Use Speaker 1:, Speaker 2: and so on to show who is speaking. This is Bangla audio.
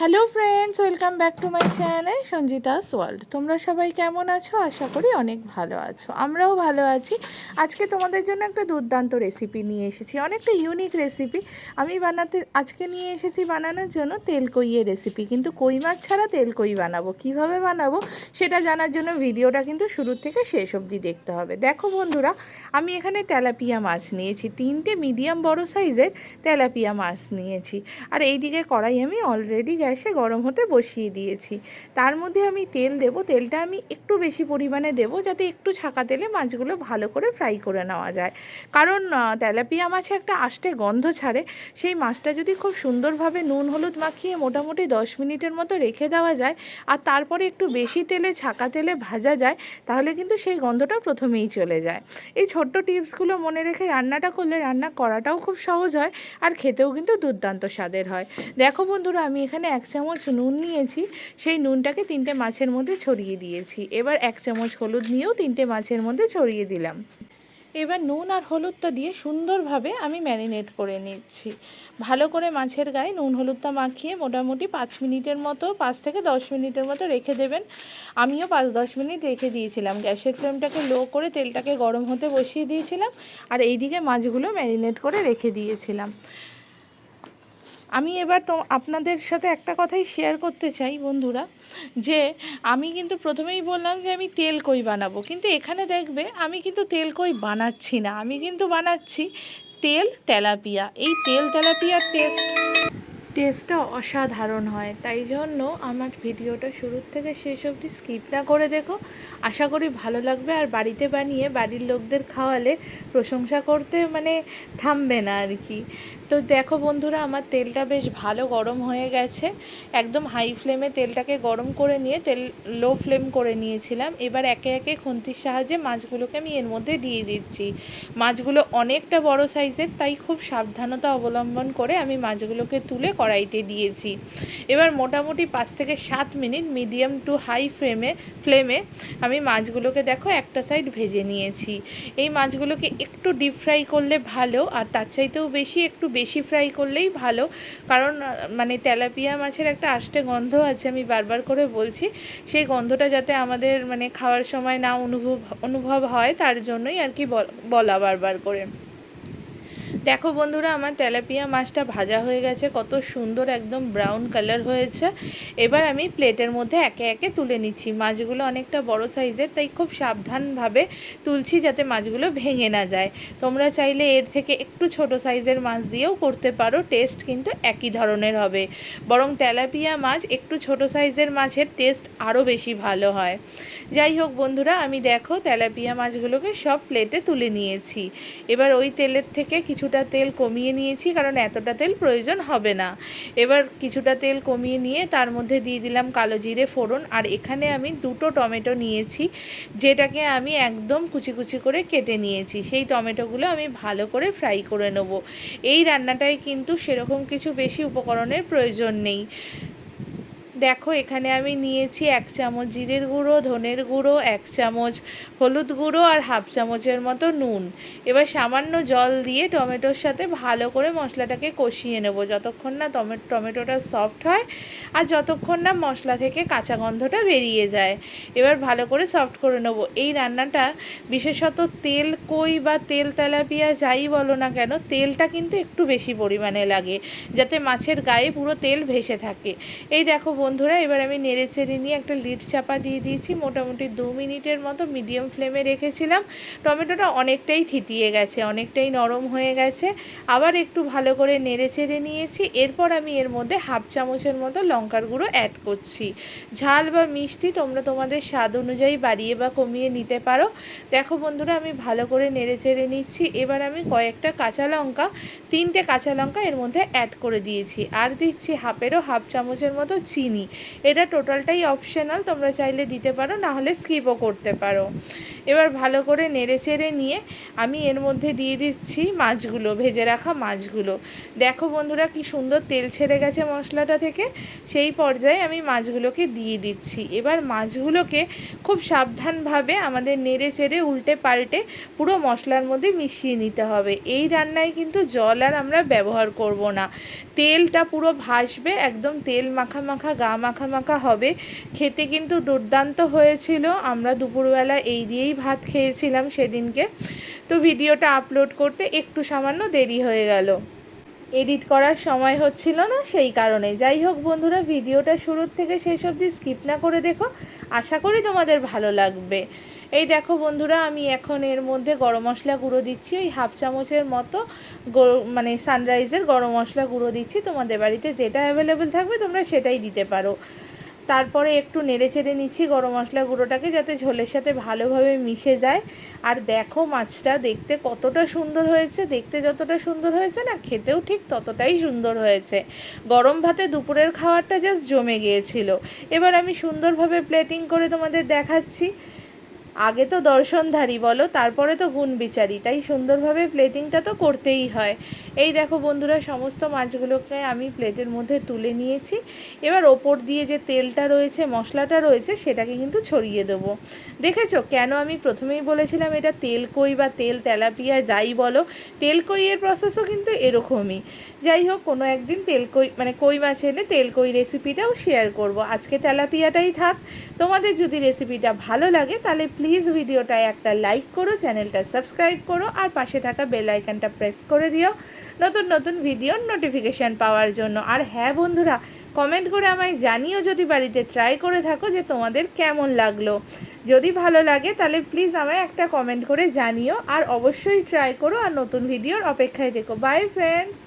Speaker 1: Hello friends welcome back to my channel Sanjita's world তোমরা সবাই কেমন আছো? আশা করি অনেক ভালো আছো। আমরাও ভালো আছি। আজকে তোমাদের জন্য একটা দুর্দান্ত রেসিপি নিয়ে এসেছি। অনেকটা ইউনিক রেসিপি আমি বানাতে, আজকে নিয়ে এসেছি বানানোর জন্য তেল কইয়ের রেসিপি কিন্তু কই মাছ ছাড়া তেল কই বানাবো? কীভাবে বানাবো? সেটা জানার জন্য ভিডিওটা কিন্তু শুরু থেকে শেষ অবধি দেখতে হবে। দেখো বন্ধুরা, আমি এখানে তেলাপিয়া মাছ নিয়েছি। তিনটে মিডিয়াম বড় সাইজের তেলাপিয়া মাছ নিয়েছি। আর এইদিকে কড়াই আমি অলরেডি গ্যাসে গরম হতে বসিয়ে দিয়েছি। তার মধ্যে আমি তেল দেব, তেলটা আমি একটু বেশি পরিমাণে দেব যাতে একটু ছাকা তেলে মাছগুলো ভালো করে ফ্রাই করে নেওয়া যায়। কারণ তেলাপিয়া মাছে একটা আষ্টে গন্ধ ছাড়ে, সেই মাছটা যদি খুব সুন্দরভাবে নুন হলুদ মাখিয়ে মোটামুটি দশ মিনিটের মতো রেখে দেওয়া যায় আর তারপরে একটু বেশি তেলে ছাকা তেলে ভাজা যায়, তাহলে কিন্তু সেই গন্ধটা প্রথমেই চলে যায়। এই ছোট্ট টিপসগুলো মনে রেখে রান্নাটা করলে রান্না করাটাও খুব সহজ হয় আর খেতেও কিন্তু দুর্দান্ত স্বাদের হয়। দেখো বন্ধুরা, আমি এখানে এক চামচ নুন নিয়েছি, সেই নুনটাকে তিনটে মাছের মধ্যে ছড়িয়ে দিয়েছি। এবার এক চামচ হলুদ নিয়েও তিনটে মাছের মধ্যে ছড়িয়ে দিলাম। এবার নুন আর হলুদটা দিয়ে সুন্দরভাবে আমি ম্যারিনেট করে নিচ্ছি। ভালো করে মাছের গায়ে নুন হলুদটা মাখিয়ে মোটামুটি পাঁচ মিনিটের মতো, পাঁচ থেকে দশ মিনিটের মতো রেখে দেবেন। আমিও পাঁচ দশ মিনিট রেখে দিয়েছিলাম। গ্যাসের ফ্লেমটাকে লো করে তেলটাকে গরম হতে বসিয়ে দিয়েছিলাম। আর এইদিকে মাছগুলো ম্যারিনেট করে রেখে দিয়েছিলাম। আমি এবার তো আপনাদের সাথে একটা কথাই শেয়ার করতে চাই, বন্ধুরা, যে আমি কিন্তু প্রথমেই বললাম যে আমি তেল কই বানাবো। কিন্তু এখানে দেখবে আমি কিন্তু তেল কই বানাচ্ছি না, আমি কিন্তু বানাচ্ছি তেল তেলাপিয়া। এই তেল তেলাপিয়ার টেস্ট টেস্টটা অসাধারণ হয়। তাই জন্য আমার ভিডিওটা শুরুর থেকে শেষ অবধি স্কিপ না করে দেখো। আশা করি ভালো লাগবে। আর বাড়িতে বানিয়ে বাড়ির লোকদের খাওয়ালে প্রশংসা করতে মানে থামবে না আর কি। তো দেখো বন্ধুরা, আমার তেলটা বেশ ভালো গরম হয়ে গেছে। একদম হাই ফ্লেমে তেলটাকে গরম করে নিয়ে তেল লো ফ্লেম করে নিয়েছিলাম। এবার একে একে খুন্তির সাহায্যে মাছগুলোকে আমি এর মধ্যে দিয়ে দিচ্ছি। মাছগুলো অনেকটা বড় সাইজের তাই খুব সাবধানতা অবলম্বন করে আমি মাছগুলোকে তুলে কড়াইতে দিয়েছি। এবার মোটামুটি পাঁচ থেকে সাত মিনিট মিডিয়াম টু হাই ফ্লেমে ফ্লেমে আমি মাছগুলোকে দেখো একটা সাইড ভেজে নিয়েছি। এই মাছগুলোকে একটু ডিপ ফ্রাই করলে ভালো, আর তার চাইতেও বেশি একটু বেশি ফ্রাই করলেই ভালো। কারণ মানে তেলাপিয়া মাছের একটা আষ্টে গন্ধ আছে, আমি বারবার করে বলছি। সেই গন্ধটা যাতে আমাদের মানে খাওয়ার সময় না অনুভব অনুভব হয়, তার জন্যই আর কি বল- বারবার করে। দেখো বন্ধুরা, আমার তেলাপিয়া মাছটা ভাজা হয়ে গেছে, কত সুন্দর একদম ব্রাউন কালার হয়েছে। এবার আমি প্লেটের মধ্যে একে একে তুলে নিচ্ছি। মাছগুলো অনেকটা বড় সাইজের তাই খুব সাবধানভাবে তুলছি যাতে মাছগুলো ভেঙে না যায়। তোমরা চাইলে এর থেকে একটু ছোট সাইজের মাছ দিয়েও করতে পারো টেস্ট কিন্তু একই ধরনের হবে। বরং তেলাপিয়া মাছ একটু ছোট সাইজের মাছের টেস্ট আরও বেশি ভালো হয়। যাই হোক বন্ধুরা, আমি দেখো তেলাপিয়া মাছগুলোকে সব প্লেটে তুলে নিয়েছি। এবার ওই তেলের থেকে কিছুটা তেল কমিয়ে নিয়েছি, কারণ এতটা তেল প্রয়োজন হবে না। এবার কিছুটা তেল কমিয়ে নিয়ে তার মধ্যে দিয়ে দিলাম কালো জিরে, ফোড়ন, আর এখানে আমি দুটো টমেটো নিয়েছি, যেটাকে আমি একদম কুচি কুচি করে কেটে নিয়েছি। সেই টমেটোগুলো আমি ভালো করে ফ্রাই করে নেব। এই রান্নাটায় কিন্তু সেরকম কিছু বেশি উপকরণের প্রয়োজন নেই। দেখো, এখানে আমি নিয়েছি এক চামচ জিরের গুঁড়ো, ধনের গুঁড়ো, এক চামচ হলুদ গুঁড়ো আর হাফ চামচের মতো নুন। এবার সামান্য জল দিয়ে টমেটোর সাথে ভালো করে মশলাটাকে কষিয়ে নেব। যতক্ষণ না টমে- টমেটোটা সফট হয় আর যতক্ষণ না মশলা থেকে কাঁচা গন্ধটা বেরিয়ে যায়, এবার ভালো করে সফট করে নেব। এই রান্নাটা বিশেষত তেল, কই বা তেল তেলাপিয়া যাই বলো না কেন, তেলটা কিন্তু একটু বেশি পরিমাণে লাগে, যাতে মাছের গায়ে পুরো তেল ভেসে থাকে। এই দেখো বন্ধুরা, এবার আমি নেড়ে চেড়ে নিয়ে একটা লিড চাপা দিয়ে দিয়েছি, মোটামুটি দু মিনিটের মতো মিডিয়াম ফ্লেমে রেখেছিলাম। টমেটোটা অনেকটাই থিতিয়ে গেছে, অনেকটাই নরম হয়ে গেছে। আবার একটু ভালো করে নেড়ে চেড়ে নিয়েছি, এরপর আমি এর মধ্যে হাফ চামচের মতো লঙ্কার গুঁড়ো অ্যাড করছি। ঝাল বা মিষ্টি তোমরা তোমাদের স্বাদ অনুযায়ী বাড়িয়ে বা কমিয়ে নিতে পারো। দেখো বন্ধুরা, আমি ভালো করে নেড়ে চেড়ে নিচ্ছি, এবার আমি কয়েকটা কাঁচা লঙ্কা, তিনটে কাঁচা লঙ্কা এর মধ্যে অ্যাড করে দিয়েছি। আর দিচ্ছি হাফেরও হাফ চামচের মতো চিনি। চিনি এটা টোটালটাই অপশনাল তোমরা চাইলে দিতে পারো, না হলে স্কিপও করতে পারো। এবার ভালো করে নেড়ে চেড়ে নিয়ে আমি এর মধ্যে দিয়ে দিচ্ছি মাছগুলো, ভেজে রাখা মাছগুলো। দেখো বন্ধুরা কি সুন্দর তেল ছেড়ে গেছে মশলাটা থেকে। সেই পর্যায়ে আমি মাছগুলোকে দিয়ে দিচ্ছি। এবার মাছগুলোকে খুব সাবধানভাবে আমাদের নেড়ে চেড়ে উল্টে পাল্টে পুরো মশলার মধ্যে মিশিয়ে নিতে হবে। এই রান্নায় কিন্তু জল আর আমরা ব্যবহার করব না। তেলটা পুরো ভাসবে, একদম তেল মাখা মাখা গা মাখা মাখা হবে। খেতে কিন্তু দুর্দান্ত হয়েছিল। আমরা দুপুরবেলা এই দিয়েই ভাত খেয়েছিলাম সেদিনকে। তো ভিডিওটা আপলোড করতে একটু সামান্য দেরি হয়ে গেল। এডিট করার সময় হচ্ছিল না সেই কারণে। যাই হোক বন্ধুরা, ভিডিওটা শুরুর থেকে শেষ অবধি স্কিপ না করে দেখো। আশা করি তোমাদের ভালো লাগবে। এই দেখো বন্ধুরা, আমি এখন এর মধ্যে গরম মশলা গুঁড়ো দিচ্ছি। ওই হাফ চামচের মতো মানে সানরাইজের গরম মশলা গুঁড়ো দিচ্ছি। তোমাদের বাড়িতে যেটা অ্যাভেলেবেল থাকবে তোমরা সেটাই দিতে পারো। তারপরে একটু নেড়ে চেড়ে নিচ্ছি গরম মশলা গুঁড়োটাকে যাতে ঝোলের সাথে ভালোভাবে মিশে যায়। আর দেখো মাছটা দেখতে কতটা সুন্দর হয়েছে। দেখতে যতটা সুন্দর হয়েছে না, খেতেও ঠিক ততটাই সুন্দর হয়েছে। গরম ভাতে দুপুরের খাবারটা জাস্ট জমে গিয়েছিল। এবার আমি সুন্দরভাবে প্লেটিং করে তোমাদের দেখাচ্ছি। আগে তো দর্শনধারী বলো, তারপরে তো গুণ বিচারি তাই সুন্দরভাবে প্লেটিংটা তো করতেই হয়। এই দেখো বন্ধুরা, সমস্ত মাছগুলোকে আমি প্লেটের মধ্যে তুলে নিয়েছি। এবার ওপর দিয়ে যে তেলটা রয়েছে, মশলাটা রয়েছে, সেটাকে কিন্তু ছড়িয়ে দেবো। দেখেছ? কেন আমি প্রথমেই বলেছিলাম এটা তেল কই বা তেল তেলাপিয়া যাই বলো তেল কইয়ের প্রসেসও কিন্তু এরকমই। যাই হোক, কোনো একদিন তেল কই মানে কই মাছ এনে তেল কই রেসিপিটাও শেয়ার করব। আজকে তেলাপিয়াটাই থাক। তোমাদের যদি রেসিপিটা ভালো লাগে, তাহলে প্লিজ ভিডিওটায় একটা লাইক করো চ্যানেলটা সাবস্ক্রাইব করো, আর পাশে থাকা বেল আইকনটা প্রেস করে দিও। নতুন নতুন ভিডিওর নোটিফিকেশান পাওয়ার জন্য। আর হ্যাঁ বন্ধুরা কমেন্ট করে আমায় জানিও যদি বাড়িতে ট্রাই করে থাকো যে তোমাদের কেমন লাগল। যদি ভালো লাগে তাহলে প্লিজ আমায় একটা কমেন্ট করে জানিও, আর অবশ্যই ট্রাই করো, আর নতুন ভিডিওর অপেক্ষায় দেখো বাই ফ্রেন্ডস